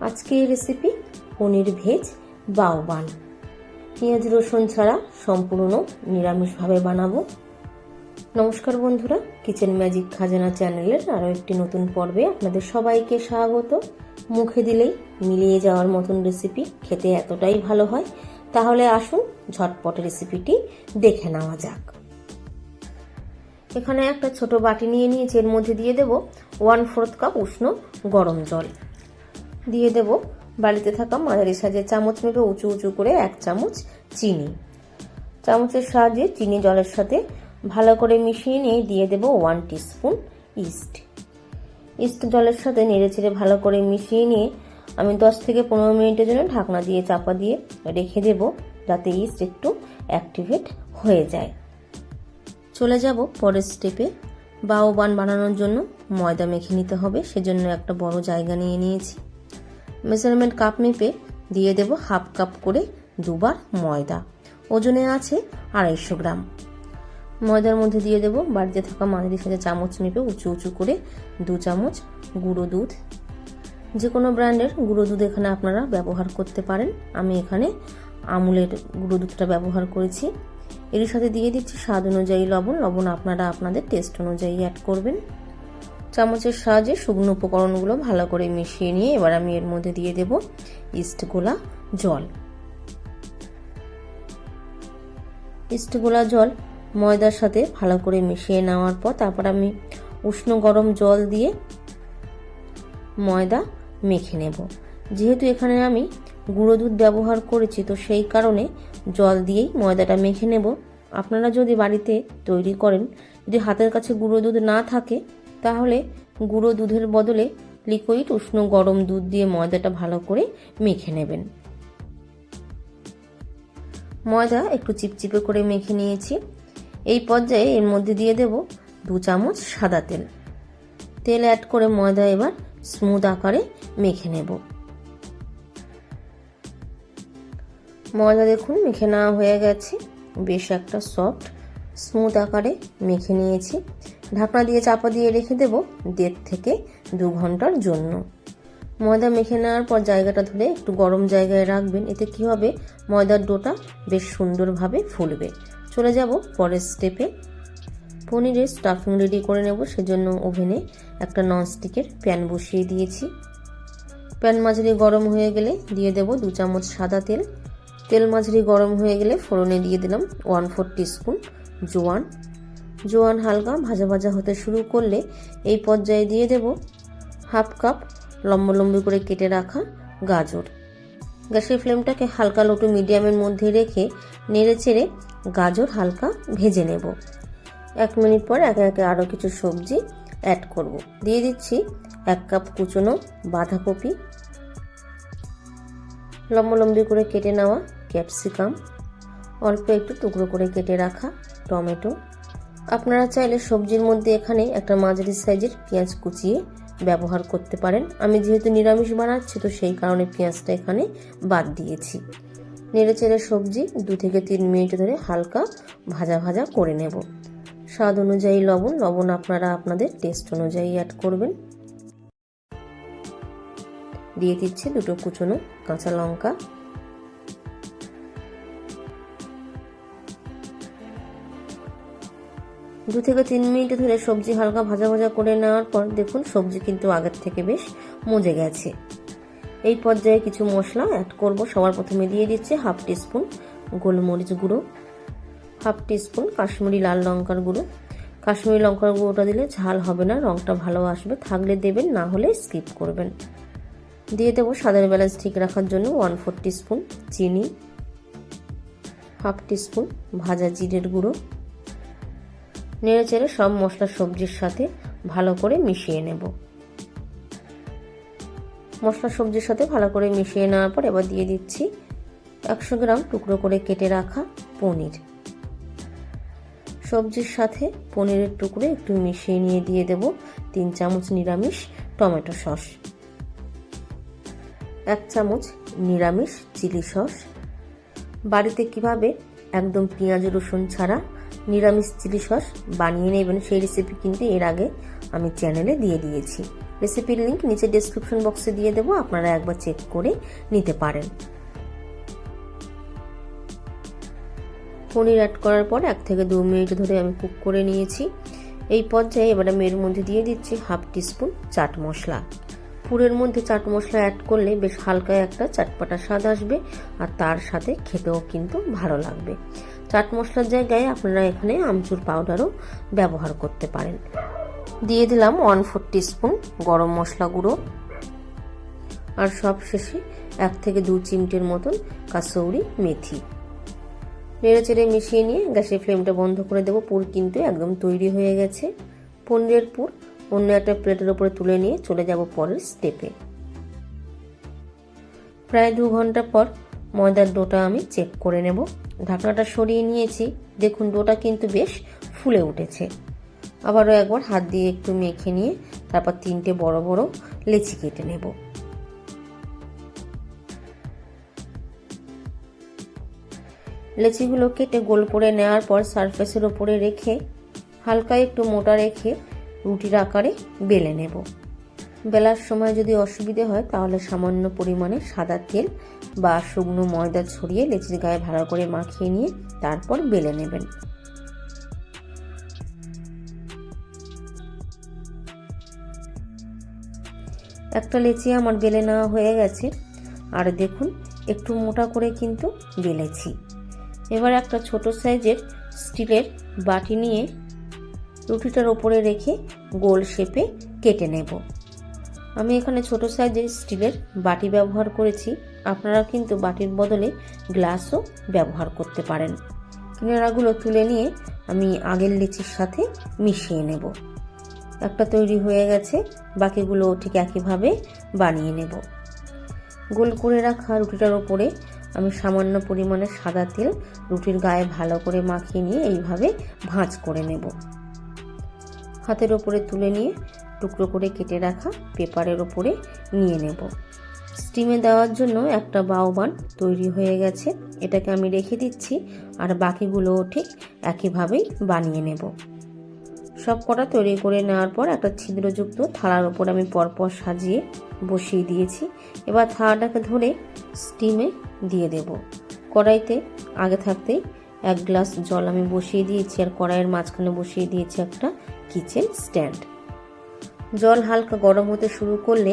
আজকের রেসিপি পনির ভেজ বাউবান পেঁয়াজ, রসুন ছাড়া সম্পূর্ণ নিরামিষভাবে বানাবো। নমস্কার বন্ধুরা কিচেন ম্যাজিক খাজানা চ্যানেলের আরও একটি নতুন পর্বে আপনাদের সবাইকে স্বাগত। মুখে দিলেই মিলিয়ে যাওয়ার মতন রেসিপি খেতে এতটাই ভালো হয়। তাহলে আসুন, ঝটপট রেসিপিটি দেখে নেওয়া যাক। এখানে একটা ছোট বাটি নিয়ে নিয়েছি, এর মধ্যে দিয়ে দেব ওয়ান ফোর্থ কাপ উষ্ণ গরম জল। দিয়ে দেব বাড়িতে থাকা মাঝারি সাজের চামচ মেপে উঁচু উঁচু করে এক চামচ চিনি। চামচের সাহায্যে চিনি জলের সাথে ভালো করে মিশিয়ে নিয়ে দিয়ে দেব ওয়ান টিস্পুন ইস্ট ইস্ট জলের সাথে নেড়ে চেড়ে ভালো করে মিশিয়ে নিয়ে আমি দশ থেকে পনেরো মিনিটের জন্য ঢাকনা দিয়ে চাপা দিয়ে রেখে দেব যাতে ইস্ট একটু অ্যাক্টিভেট হয়ে যায়। চলে যাব পরের স্টেপে বাও বান বানানোর জন্য ময়দা মেখে নিতে হবে, সেজন্য একটা বড় জায়গা নিয়ে নিয়েছি। মেজারমেন্ট কাপ মেপে দিয়ে দেব হাফ কাপ করে দুবার ময়দা। ওজনে আছে আড়াইশো গ্রাম। ময়দার মধ্যে দিয়ে দেব বাড়িতে থাকা মাঝারি সাথে চামচ মেপে উঁচু উঁচু করে দু চামচ গুঁড়ো দুধ। যে কোনো ব্র্যান্ডের গুঁড়ো দুধ এখানে আপনারা ব্যবহার করতে পারেন। আমি এখানে আমুলের গুঁড়ো দুধটা ব্যবহার করেছি। এর সাথে দিয়ে দিচ্ছি স্বাদ অনুযায়ী লবণ। লবণ আপনারা আপনাদের টেস্ট অনুযায়ী অ্যাড করবেন। চামচের সাহায্যে শুকনো উপকরণগুলো ভালো করে মিশিয়ে নিয়ে এবার আমি এর মধ্যে দিয়ে দেব ইস্ট গোলা জল। ইস্ট গোলা জল ময়দার সাথে ভালো করে মিশিয়ে নেওয়ার পর তারপর আমি উষ্ণ গরম জল দিয়ে ময়দা মেখে নেব। যেহেতু এখানে আমি গুঁড়ো দুধ ব্যবহার করেছি, তো সেই কারণে জল দিয়েই ময়দাটা মেখে নেব। আপনারা যদি বাড়িতে তৈরি করেন, যদি হাতের কাছে গুঁড়ো দুধ না থাকে তাহলে গুঁড়ো দুধের বদলে লিকুইড উষ্ণ গরম দুধ দিয়ে ময়দাটা ভালো করে মেখে নেবেন। ময়দা একটু চিপচিপে করে মেখে নিয়েছি। এই পর্যায়ে এর মধ্যে দিয়ে দেব দু চামচ সাদা তেল। তেল অ্যাড করে ময়দা এবার স্মুথ আকারে মেখে নেব। ময়দা দেখুন মেখে নেওয়া হয়ে গেছে। বেশ একটা সফট স্মুথ আকারে মেখে নিয়েছি। ঢাকনা দিয়ে চাপা দিয়ে রেখে দেব দেড় থেকে দু ঘণ্টার জন্য। ময়দা মেখে নেওয়ার পর জায়গাটা ধরে একটু গরম জায়গায় রাখবেন। এতে কী হবে? ময়দার ডোটা বেশ সুন্দরভাবে ফুলবে। চলে যাব পরের স্টেপে পনিরের স্টাফিং রেডি করে নেব। সেজন্য ওভেনে একটা ননস্টিকের প্যান বসিয়ে দিয়েছি। প্যান মাঝারি গরম হয়ে গেলে দিয়ে দেব দু চামচ সাদা তেল। তেল মাঝারি গরম হয়ে গেলে ফোড়নে দিয়ে দিলাম ওয়ান ফোর টিস্পুন জোয়ান। জোয়ান হালকা ভাজা ভাজা হতে শুরু করলে এই পর্যায়ে দিয়ে দেব হাফ কাপ লম্বা লম্বি করে কেটে রাখা গাজর। গ্যাসের ফ্লেমটাকে হালকা লোটু মিডিয়ামের মধ্যে রেখে নেড়ে চেড়ে গাজর হালকা ভেজে নেব। এক মিনিট পর একে একে আরও কিছু সবজি অ্যাড করব। দিয়ে দিচ্ছি এক কাপ কুচনো বাঁধাকপি। লম্বলম্বি করে কেটে নেওয়া ক্যাপসিকাম। অল্প একটু টুকরো করে কেটে রাখা টমেটো। আপনারা চাইলে সবজির মধ্যে এখানে একটা মাঝারি সাইজের পেঁয়াজ কুচিয়ে ব্যবহার করতে পারেন। আমি যেহেতু নিরামিষ বানাচ্ছি, তো সেই কারণে পেঁয়াজটা এখানে বাদ দিয়েছি। নেড়ে চেড়ে সবজি দু থেকে তিন মিনিট ধরে হালকা ভাজা ভাজা করে নেব। স্বাদ অনুযায়ী লবণ লবণ আপনারা আপনাদের টেস্ট অনুযায়ী অ্যাড করবেন। দিয়ে দিচ্ছি দুটো কুচনো কাঁচা লঙ্কা। দু থেকে তিন মিনিট ধরে সবজি হালকা ভাজা ভাজা করে নেওয়ার পর দেখুন সবজি কিন্তু আগের থেকে বেশ মজে গেছে। এই পর্যায়ে কিছু মশলা অ্যাড করব। সবার প্রথমে দিয়ে দিচ্ছে হাফ টিস্পুন গোলমরিচ গুঁড়ো, হাফ টিস্পুন কাশ্মীরি লাল লঙ্কার গুঁড়ো। কাশ্মীরি লঙ্কার গুঁড়োটা দিলে ঝাল হবে না রঙটা ভালো আসবে। থাকলে দেবেন, না হলে স্কিপ করবেন। দিয়ে দেবো স্বাদের ব্যালেন্স ঠিক রাখার জন্য ওয়ান ফোর টিস্পুন চিনি, হাফ টিস্পুন ভাজা জিরের গুঁড়ো। নেড়ে চেড়ে সব মশলা সবজির সাথে ভালো করে মিশিয়ে নেব। মশলা সবজির সাথে ভালো করে মিশিয়ে নেওয়ার পর এবার দিয়ে দিচ্ছি একশো গ্রাম টুকরো করে কেটে রাখা পনির। সবজির সাথে পনিরের টুকরো একটু মিশিয়ে নিয়ে দিয়ে দেব তিন চামচ নিরামিষ টমেটো সস, এক চামচ নিরামিষ চিলি সস। বাড়িতে কীভাবে একদম পেঁয়াজ রসুন ছাড়া নিরামিষ চিলি সস বানিয়ে নেবেন সেই রেসিপি কিন্তু এর আগে আমি চ্যানেলে দিয়ে দিয়েছি। রেসিপির লিঙ্ক নিচে ডিসক্রিপশন বক্সে দিয়ে দেবো, আপনারা একবার চেক করে নিতে পারেন। পনির অ্যাড করার পর এক থেকে দু মিনিট ধরে আমি কুক করে নিয়েছি। এই পর্যায়ে এবার আমি এর মধ্যে দিয়ে দিচ্ছি হাফ টিস্পুন চাট মশলা। পুরের মধ্যে চাট মশলা অ্যাড করলে বেশ হালকা একটা চাটপাটা স্বাদ আসবে আর তার সাথে খেতেও কিন্তু ভালো লাগবে। চাট মশলার জায়গায় আপনারা এখানে আমচুর পাউডারও ব্যবহার করতে পারেন। দিয়ে দিলাম ওয়ান ফোর স্পুন গরম মশলা গুঁড়ো। আর সব শেষে এক থেকে দু চিমটের মতন কাসৌরি মেথি। নেড়ে চেড়ে মিশিয়ে নিয়ে গ্যাসের ফ্লেমটা বন্ধ করে দেবো। পুর কিন্তু একদম তৈরি হয়ে গেছে। পনিরের পুর অন্য একটা প্লেটের ওপরে তুলে নিয়ে চলে যাব পরের স্টেপে প্রায় দু ঘণ্টা পর ময়দার ডোটা আমি চেক করে নেব। ঢাকনাটা সরিয়ে নিয়েছি। দেখুন, ডোটা কিন্তু বেশ ফুলে উঠেছে। আবারও একবার হাত দিয়ে একটু মেখে নিয়ে তারপর তিনটে বড় বড় লেচি কেটে নেব। লেচিগুলো কেটে গোল করে নেওয়ার পর সারফেসের ওপরে রেখে হালকা একটু মোটা রেখে রুটির আকারে বেলে নেব। বেলার সময় যদি অসুবিধে হয়, তাহলে সামান্য পরিমাণে সাদা তেল বা শুকনো ময়দা ছড়িয়ে লেচির গায়ে ভালো করে মাখিয়ে নিয়ে তারপর বেলে নেবেন। একটা লেচি আমার বেলে নেওয়া হয়ে গেছে। আর দেখুন, একটু মোটা করে কিন্তু বেলেছি। এবার একটা ছোট সাইজের স্টিলের বাটি নিয়ে রুটিটার ওপরে রেখে গোল শেপে কেটে নেব। আমি এখানে ছোট সাইজের স্টিলের বাটি ব্যবহার করেছি। আপনারা কিন্তু বাটির বদলে গ্লাসও ব্যবহার করতে পারেন। কিনারাগুলো তুলে নিয়ে আমি আগের লিচির সাথে মিশিয়ে নেব। একটা তৈরি হয়ে গেছে, বাকিগুলো ঠিক একইভাবে বানিয়ে নেব। গোল করে রাখা রুটিটার ওপরে আমি সামান্য পরিমাণে সাদা তেল রুটির গায়ে ভালো করে মাখিয়ে নিয়ে এইভাবে ভাঁজ করে নেব। হাতের ওপরে তুলে নিয়ে টুকরো করে কেটে রাখা পেপারের ওপরে নিয়ে নেব। স্টিমে দেওয়ার জন্য একটা বাউবান তৈরি হয়ে গেছে। এটাকে আমি রেখে দিচ্ছি আর বাকিগুলোও ঠিক একইভাবেই বানিয়ে নেব। সব কটা তৈরি করে নেওয়ার পর একটা ছিদ্রযুক্ত থালার ওপর আমি পরপর সাজিয়ে বসিয়ে দিয়েছি। এবার থালাটাকে ধরে স্টিমে দিয়ে দেব। কড়াইতে আগে থাকতেই এক গ্লাস জল আমি বসিয়ে দিয়েছি আর কড়াইয়ের মাঝখানে বসিয়ে দিয়েছি একটা কিচেন স্ট্যান্ড। জল হালকা গরম হতে শুরু করলে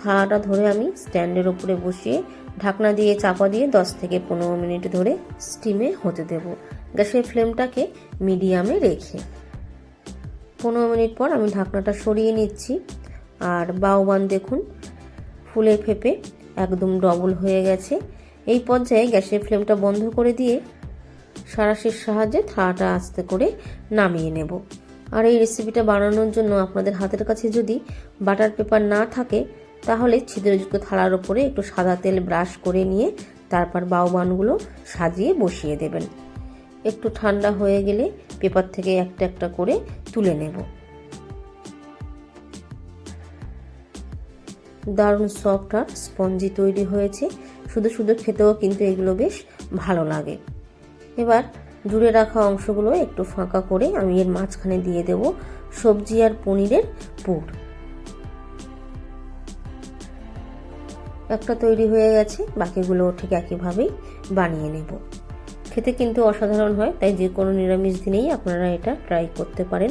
থালাটা ধরে আমি স্ট্যান্ডের উপরে বসিয়ে ঢাকনা দিয়ে চাপা দিয়ে দশ থেকে পনেরো মিনিট ধরে স্টিমে হতে দেব। গ্যাসের ফ্লেমটাকে মিডিয়ামে রেখে পনেরো মিনিট পর আমি ঢাকনাটা সরিয়ে নিচ্ছি। আর বাউবান দেখুন, ফুলে ফেপে একদম ডবল হয়ে গেছে। এই পর্যায়ে গ্যাসের ফ্লেমটা বন্ধ করে দিয়ে সারাশির সাহায্যে থালাটা আস্তে করে নামিয়ে নেব। আর এই রেসিপিটা বানানোর জন্য আপনাদের হাতের কাছে যদি বাটার পেপার না থাকে, তাহলে ছিদ্রযুক্ত থালার ওপরে একটু সাদা তেল ব্রাশ করে নিয়ে তারপর বাউবানগুলো সাজিয়ে বসিয়ে দেবেন। একটু ঠান্ডা হয়ে গেলে পেপার থেকে একটা একটা করে তুলে নেব। দারুণ সফট আর স্পঞ্জি তৈরি হয়েছে। শুধু শুধু খেতেও কিন্তু এগুলো বেশ ভালো লাগে। এবার জুড়ে রাখা অংশগুলো একটু ফাঁকা করে আমি এর মাঝখানে দিয়ে দেব সবজি আর পনিরের পুর। একটা তৈরি হয়ে গেছে, বাকিগুলো ঠিক একইভাবেই বানিয়ে নেব। খেতে কিন্তু অসাধারণ হয়, তাই যে কোনো নিরামিষ দিনেই আপনারা এটা ট্রাই করতে পারেন।